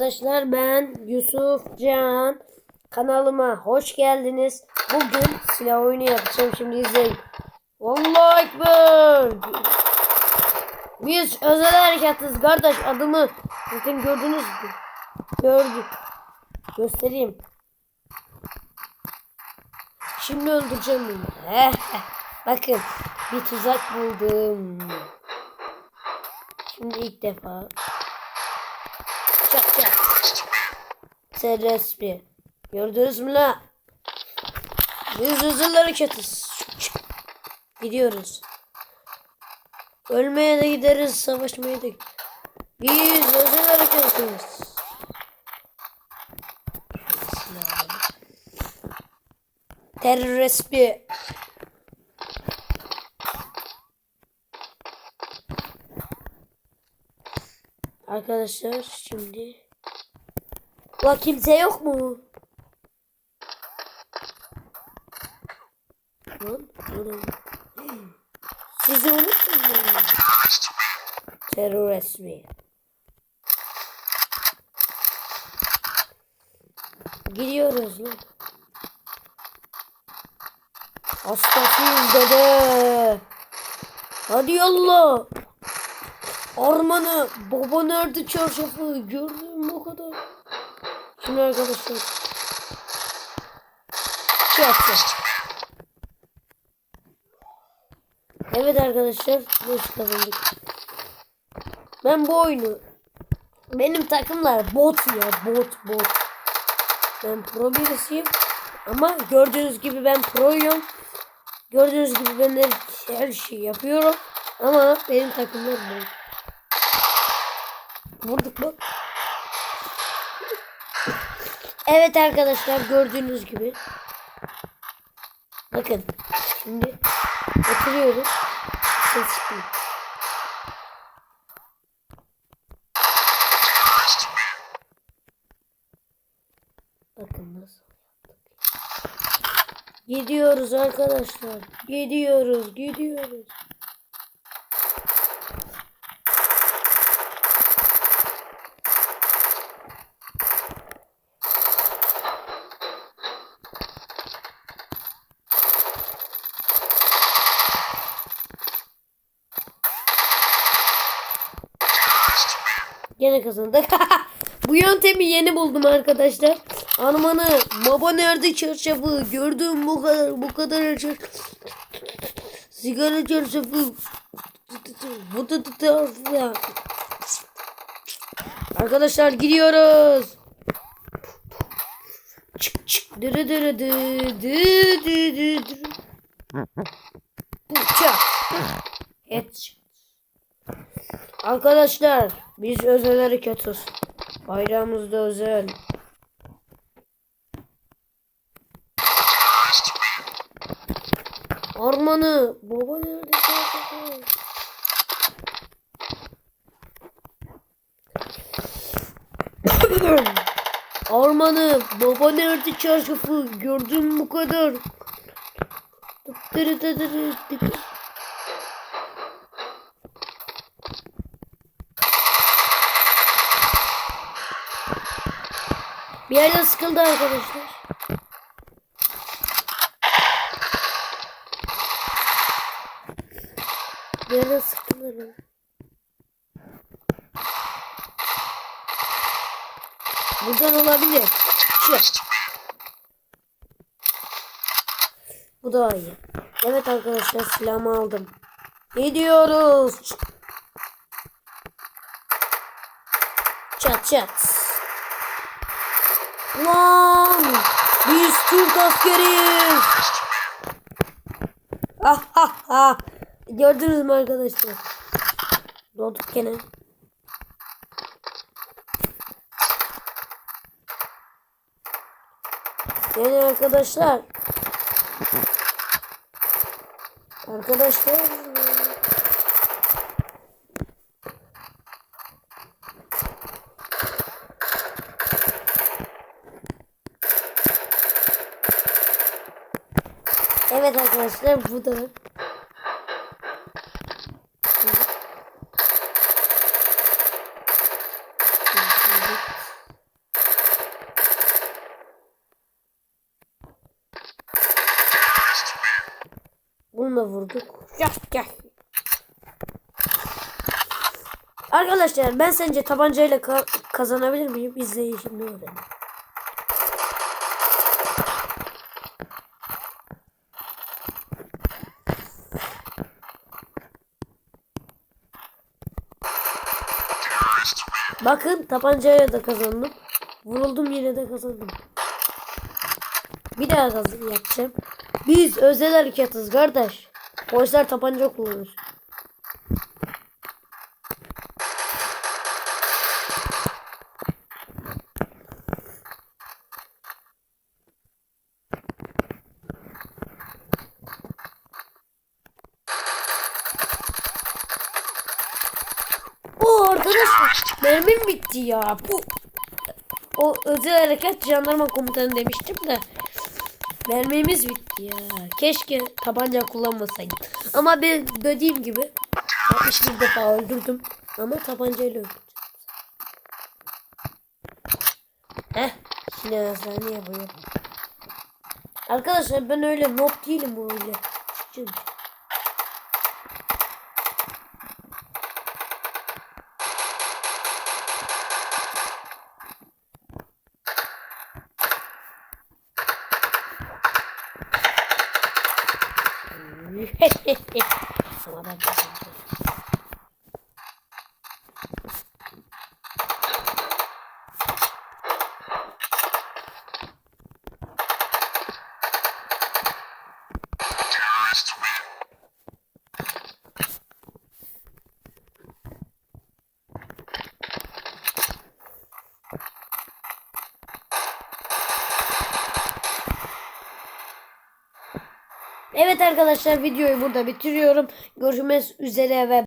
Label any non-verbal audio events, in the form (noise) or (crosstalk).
Arkadaşlar ben Yusuf Can kanalıma hoş geldiniz. Bugün silah oyunu yapacağım şimdi izleyin. Allahu Ekber. Biz özel harekatız kardeş adımı zaten gördünüz mü? Gördük. Göstereyim. Şimdi öldüreceğim bunu. Bakın bir tuzak buldum. Şimdi ilk defa Çak çak. Serespi. Gördünüz mü la? Biz hızlı hareketiz. Gidiyoruz. Ölmeye de gideriz, savaşmaya da Biz özel hareketiz. Terrespi. Arkadaşlar şimdi La kimse yok mu? Lan lan. Sizi unuttum? Terör resmi. Gidiyoruz lan. Hastasıyız dede. Hadi yallah. Armanı, baba nerede çarşafı? Gördün mü o kadar? Şimdi arkadaşlar. Şey. Evet arkadaşlar. Biz kazandık. Ben bu oyunu benim takımlar bot ya bot bot. Ben pro birisiyim. Ama gördüğünüz gibi ben proyum. Gördüğünüz gibi ben de her şeyi yapıyorum. Ama benim takımlar bot. Vurduk bak. Evet arkadaşlar gördüğünüz gibi. Bakın. Şimdi oturuyoruz. Ses çıkıyor. Bakın nasıl yaptık. Gidiyoruz arkadaşlar. Gidiyoruz, gidiyoruz. Gene kazandık. (laughs) Bu yöntemi yeni buldum arkadaşlar. Armanı baba nerede çarşafı gördüm bu kadar bu kadar çar sigara çarşafı bu da da Arkadaşlar gidiyoruz. Çık çık dırı dırı dı dı dı dı dı. Bıçak. Et. Arkadaşlar biz özel harekatız. Bayrağımızda özel. Ormanı. Baba nerede? Ormanı. Baba nerede çarşafı? Gördüm bu kadar. Bir yerden sıkıldı arkadaşlar. Bir yerden sıkıldı. Buradan olabilir. Şu. Bu daha iyi. Evet arkadaşlar silahımı aldım. Gidiyoruz. Çat çat. Lan! Biz Türk askeriyiz. Ah ha. Gördünüz mü arkadaşlar? Dolduk gene. Yani arkadaşlar. Arkadaşlar. Evet arkadaşlar bu. Bunu da vurduk. Gel gel. Arkadaşlar ben sence tabancayla ka kazanabilir miyim? İzleyin şimdi öğrenin. Bakın tabancayla da kazandım. Vuruldum yine de kazandım. Bir daha kazan yapacağım. Biz özel hareketiz kardeş. Polisler tabanca kullanır. O arkadaşlar mermim bitti ya. Bu o özel harekat jandarma komutanı demiştim de mermimiz bitti ya. Keşke tabanca kullanmasaydım. Ama ben dediğim gibi 61 defa öldürdüm ama tabancayla öldürdüm. Heh, şimdi saniye yapıyor. Arkadaşlar ben öyle noob değilim öyle. Çıkacağım. (laughs) Ama ben Evet arkadaşlar videoyu burada bitiriyorum. Görüşmek üzere ve